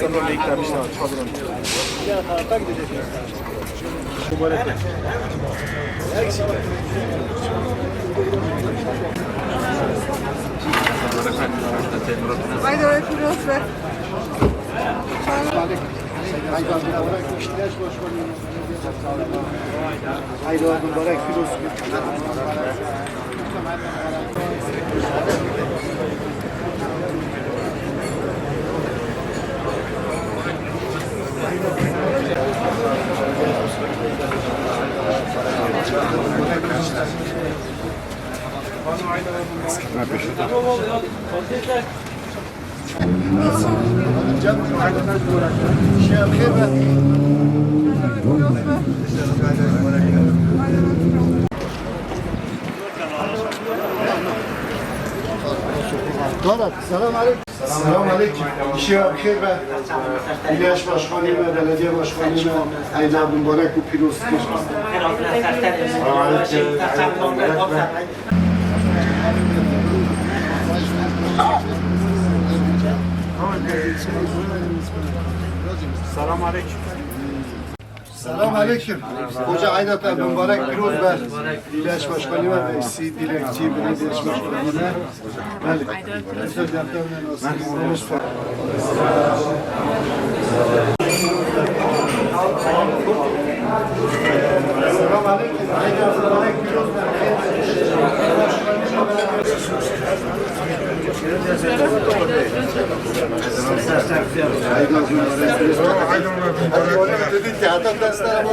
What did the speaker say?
Sen böyle eklenmişler abi. Hazır olun. Ya tahta gidecek. Mübarek. Her kişi var. Haydi oraya kuruyoruz be. Haydi oğlum barak filosu. Doğru. Selam aleyküm. Selam aleyküm. İşe bakır ben. İlyas Başkanı ve Belediye Başkanı ve Ayla Mübarek bu pilosu Selam aleyküm. Selam aleyküm. Hoca Aydat abi mübarek piroz ver. İlyas Başkanı ve Si Dilekçi Belediye Başkanı ve Belli. Söz yaptığımdan olsun. Selam aleyküm. Aydat mübarek piroz ver. Aydat mübarek piroz ver. Dedik ki hatta derslere